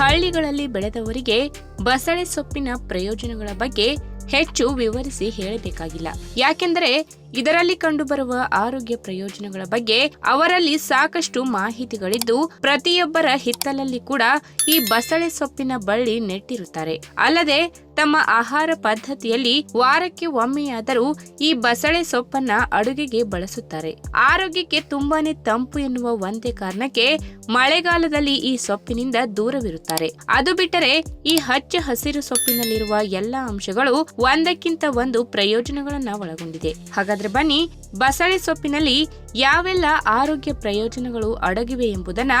ಹಳ್ಳಿಗಳಲ್ಲಿ ಬೆಳೆದವರಿಗೆ ಬಸಳೆ ಸೊಪ್ಪಿನ ಪ್ರಯೋಜನಗಳ ಬಗ್ಗೆ ಹೆಚ್ಚು ವಿವರಿಸಿ ಹೇಳಬೇಕಾಗಿಲ್ಲ. ಯಾಕೆಂದರೆ ಇದರಲ್ಲಿ ಕಂಡುಬರುವ ಆರೋಗ್ಯ ಪ್ರಯೋಜನಗಳ ಬಗ್ಗೆ ಅವರಲ್ಲಿ ಸಾಕಷ್ಟು ಮಾಹಿತಿಗಳಿದ್ದು, ಪ್ರತಿಯೊಬ್ಬರ ಹಿತ್ತಲಲ್ಲಿ ಕೂಡ ಈ ಬಸಳೆ ಸೊಪ್ಪಿನ ಬಳ್ಳಿ ನೆಟ್ಟಿರುತ್ತಾರೆ. ಅಲ್ಲದೆ, ತಮ್ಮ ಆಹಾರ ಪದ್ಧತಿಯಲ್ಲಿ ವಾರಕ್ಕೆ ಒಮ್ಮೆಯಾದರೂ ಈ ಬಸಳೆ ಸೊಪ್ಪನ್ನ ಅಡುಗೆಗೆ ಬಳಸುತ್ತಾರೆ. ಆರೋಗ್ಯಕ್ಕೆ ತುಂಬಾನೇ ತಂಪು ಎನ್ನುವ ಒಂದೇ ಕಾರಣಕ್ಕೆ ಮಳೆಗಾಲದಲ್ಲಿ ಈ ಸೊಪ್ಪಿನಿಂದ ದೂರವಿರುತ್ತಾರೆ. ಅದು ಬಿಟ್ಟರೆ, ಈ ಹಚ್ಚ ಹಸಿರು ಸೊಪ್ಪಿನಲ್ಲಿರುವ ಎಲ್ಲಾ ಅಂಶಗಳು ಒಂದಕ್ಕಿಂತ ಒಂದು ಪ್ರಯೋಜನಗಳನ್ನ ಒಳಗೊಂಡಿದೆ. ಹಾಗಾದ್ರೆ ಬನ್ನಿ, ಬಸಳೆ ಸೊಪ್ಪಿನಲ್ಲಿ ಯಾವೆಲ್ಲ ಆರೋಗ್ಯ ಪ್ರಯೋಜನಗಳು ಅಡಗಿವೆ ಎಂಬುದನ್ನ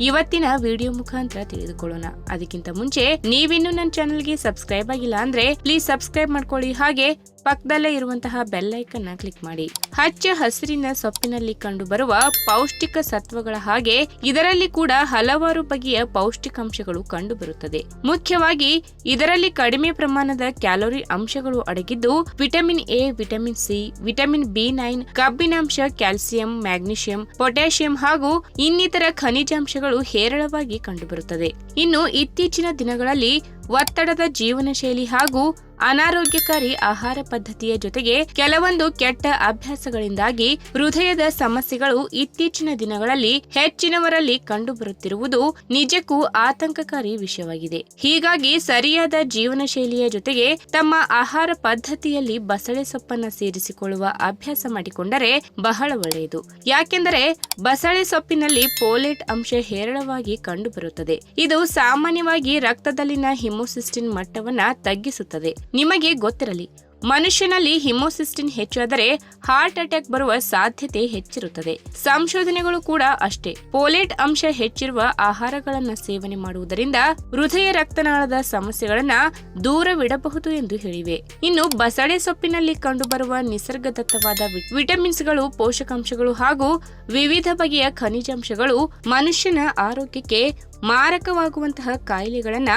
ಇವತ್ತಿನ ವಿಡಿಯೋ ಮುಖಾಂತರ ತಿಳಿದುಕೊಳ್ಳೋಣ. ಅದಕ್ಕಿಂತ ಮುಂಚೆ ನೀವಿನ್ನೂ ನನ್ನ ಚಾನೆಲ್ಗೆ ಸಬ್ಸ್ಕ್ರೈಬ್ ಆಗಿಲ್ಲ ಅಂದ್ರೆ ಪ್ಲೀಸ್ ಸಬ್ಸ್ಕ್ರೈಬ್ ಮಾಡ್ಕೊಳ್ಳಿ. ಹಾಗೆ ಪಕ್ಕದಲ್ಲೇ ಇರುವಂತಹ ಬೆಲ್ ಐಕನ್ನ ಕ್ಲಿಕ್ ಮಾಡಿ. ಹಚ್ಚ ಹಸಿರಿನ ಸೊಪ್ಪಿನಲ್ಲಿ ಕಂಡುಬರುವ ಪೌಷ್ಟಿಕ ಸತ್ವಗಳ ಹಾಗೆ ಇದರಲ್ಲಿ ಕೂಡ ಹಲವಾರು ಬಗೆಯ ಪೌಷ್ಟಿಕಾಂಶಗಳು ಕಂಡುಬರುತ್ತದೆ ಮುಖ್ಯವಾಗಿ ಇದರಲ್ಲಿ ಕಡಿಮೆ ಪ್ರಮಾಣದ ಕ್ಯಾಲೋರಿ ಅಂಶಗಳು ಅಡಗಿದ್ದು vitamin A, vitamin C, vitamin B nine, ಕಬ್ಬಿನಾಂಶ, ಕ್ಯಾಲ್ಸಿಯಂ, ಮ್ಯಾಗ್ನೀಷಿಯಂ, ಪೊಟ್ಯಾಷಿಯಂ ಹಾಗೂ ಇನ್ನಿತರ ಖನಿಜಾಂಶಗಳು ಹೇರಳವಾಗಿ ಕಂಡುಬರುತ್ತದೆ ಇನ್ನು ಇತ್ತೀಚಿನ ದಿನಗಳಲ್ಲಿ ಒತ್ತಡದ ಜೀವನ ಶೈಲಿ ಹಾಗೂ ಅನಾರೋಗ್ಯಕಾರಿ ಆಹಾರ ಪದ್ಧತಿಯ ಜೊತೆಗೆ ಕೆಲವೊಂದು ಕೆಟ್ಟ ಅಭ್ಯಾಸಗಳಿಂದಾಗಿ ಹೃದಯದ ಸಮಸ್ಯೆಗಳು ಇತ್ತೀಚಿನ ದಿನಗಳಲ್ಲಿ ಹೆಚ್ಚಿನವರಲ್ಲಿ ಕಂಡುಬರುತ್ತಿರುವುದು ನಿಜಕ್ಕೂ ಆತಂಕಕಾರಿ ವಿಷಯವಾಗಿದೆ. ಹೀಗಾಗಿ ಸರಿಯಾದ ಜೀವನ ಶೈಲಿಯ ಜೊತೆಗೆ ತಮ್ಮ ಆಹಾರ ಪದ್ಧತಿಯಲ್ಲಿ ಬಸಳೆ ಸೊಪ್ಪನ್ನ ಸೇರಿಸಿಕೊಳ್ಳುವ ಅಭ್ಯಾಸ ಮಾಡಿಕೊಂಡರೆ ಬಹಳ ಒಳ್ಳೆಯದು. ಯಾಕೆಂದರೆ ಬಸಳೆ ಸೊಪ್ಪಿನಲ್ಲಿ ಪೋಲೇಟ್ ಅಂಶ ಹೇರಳವಾಗಿ ಕಂಡುಬರುತ್ತದೆ. ಇದು ಸಾಮಾನ್ಯವಾಗಿ ರಕ್ತದಲ್ಲಿನ ಹಿಮೋಸಿಸ್ಟಿನ್ ಮಟ್ಟವನ್ನ ತಗ್ಗಿಸುತ್ತದೆ. ನಿಮಗೆ ಗೊತ್ತಿರಲಿ, ಮನುಷ್ಯನಲ್ಲಿ ಹಿಮೋಸಿಸ್ಟಿನ್ ಹೆಚ್ಚಾದರೆ ಹಾರ್ಟ್ ಅಟ್ಯಾಕ್ ಬರುವ ಸಾಧ್ಯತೆ ಹೆಚ್ಚಿರುತ್ತದೆ. ಸಂಶೋಧನೆಗಳು ಕೂಡ ಅಷ್ಟೇ. ಪೋಲೇಟ್ ಅಂಶ ಹೆಚ್ಚಿರುವ ಆಹಾರಗಳನ್ನು ಸೇವನೆ ಮಾಡುವುದರಿಂದ ಹೃದಯ ರಕ್ತನಾಳದ ಸಮಸ್ಯೆಗಳನ್ನ ದೂರವಿಡಬಹುದು ಎಂದು ಹೇಳಿವೆ. ಇನ್ನು ಬಸಳೆ ಸೊಪ್ಪಿನಲ್ಲಿ ಕಂಡುಬರುವ ನಿಸರ್ಗದತ್ತವಾದ ವಿಟಮಿನ್ಸ್ಗಳು, ಪೋಷಕಾಂಶಗಳು ಹಾಗೂ ವಿವಿಧ ಬಗೆಯ ಖನಿಜಾಂಶಗಳು ಮನುಷ್ಯನ ಆರೋಗ್ಯಕ್ಕೆ ಮಾರಕವಾಗುವಂತಹ ಕಾಯಿಲೆಗಳನ್ನ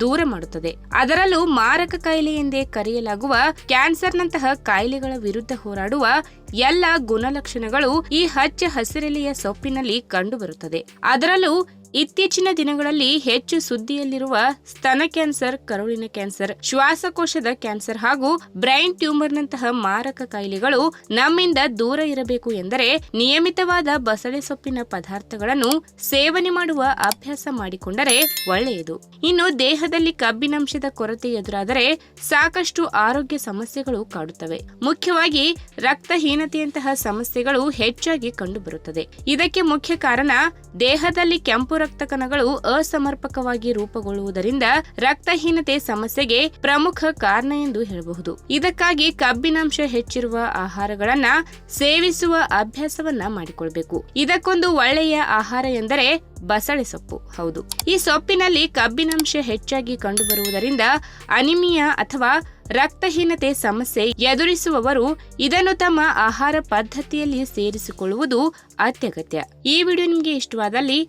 ದೂರ ಮಾಡುತ್ತದೆ. ಅದರಲ್ಲೂ ಮಾರಕ ಕಾಯಿಲೆ ಎಂದೇ ಕರೆಯಲಾಗುವ ಕ್ಯಾನ್ಸರ್ನಂತಹ ಕಾಯಿಲೆಗಳ ವಿರುದ್ಧ ಹೋರಾಡುವ ಎಲ್ಲ ಗುಣಲಕ್ಷಣಗಳು ಈ ಹಚ್ಚ ಹಸಿರೆಲೆಯ ಸೊಪ್ಪಿನಲ್ಲಿ ಕಂಡುಬರುತ್ತದೆ. ಅದರಲ್ಲೂ ಇತ್ತೀಚಿನ ದಿನಗಳಲ್ಲಿ ಹೆಚ್ಚು ಸುದ್ದಿಯಲ್ಲಿರುವ ಸ್ತನ ಕ್ಯಾನ್ಸರ್, ಕರುಳಿನ ಕ್ಯಾನ್ಸರ್, ಶ್ವಾಸಕೋಶದ ಕ್ಯಾನ್ಸರ್ ಹಾಗೂ ಬ್ರೈನ್ ಟ್ಯೂಮರ್ನಂತಹ ಮಾರಕ ಕಾಯಿಲೆಗಳು ನಮ್ಮಿಂದ ದೂರ ಇರಬೇಕು ಎಂದರೆ ನಿಯಮಿತವಾದ ಬಸಳೆ ಸೊಪ್ಪಿನ ಪದಾರ್ಥಗಳನ್ನು ಸೇವನೆ ಮಾಡುವ ಅಭ್ಯಾಸ ಮಾಡಿಕೊಂಡರೆ ಒಳ್ಳೆಯದು. ಇನ್ನು ದೇಹದಲ್ಲಿ ಕಬ್ಬಿನಂಶದ ಕೊರತೆ ಎದುರಾದರೆ ಸಾಕಷ್ಟು ಆರೋಗ್ಯ ಸಮಸ್ಯೆಗಳು ಕಾಡುತ್ತವೆ. ಮುಖ್ಯವಾಗಿ ರಕ್ತಹೀನತೆಯಂತಹ ಸಮಸ್ಯೆಗಳು ಹೆಚ್ಚಾಗಿ ಕಂಡುಬರುತ್ತದೆ. ಇದಕ್ಕೆ ಮುಖ್ಯ ಕಾರಣ ದೇಹದಲ್ಲಿ ಕೆಂಪು ರಕ್ತ ಕಣಗಳು ಅಸಮರ್ಪಕವಾಗಿ ರೂಪುಗೊಳ್ಳುವುದರಿಂದ ರಕ್ತಹೀನತೆ ಸಮಸ್ಯೆಗೆ ಪ್ರಮುಖ ಕಾರಣ ಎಂದು ಹೇಳಬಹುದು. ಇದಕ್ಕಾಗಿ ಕಬ್ಬಿನಾಂಶ ಹೆಚ್ಚಿರುವ ಆಹಾರಗಳನ್ನ ಸೇವಿಸುವ ಅಭ್ಯಾಸವನ್ನ ಮಾಡಿಕೊಳ್ಬೇಕು. ಇದಕ್ಕೊಂದು ಒಳ್ಳೆಯ ಆಹಾರ ಎಂದರೆ ಬಸಳೆ ಸೊಪ್ಪು. ಹೌದು. ಈ ಸೊಪ್ಪಿನಲ್ಲಿ ಕಬ್ಬಿನಾಂಶ ಹೆಚ್ಚಾಗಿ ಕಂಡುಬರುವುದರಿಂದ ಅನಿಮಿಯಾ ಅಥವಾ ರಕ್ತಹೀನತೆ ಸಮಸ್ಯೆ ಎದುರಿಸುವವರು ಇದನ್ನು ತಮ್ಮ ಆಹಾರ ಪದ್ಧತಿಯಲ್ಲಿ ಸೇರಿಸಿಕೊಳ್ಳುವುದು ಅತ್ಯಗತ್ಯ. ಈ ವಿಡಿಯೋ ನಿಮಗೆ ಇಷ್ಟವಾದಲ್ಲಿ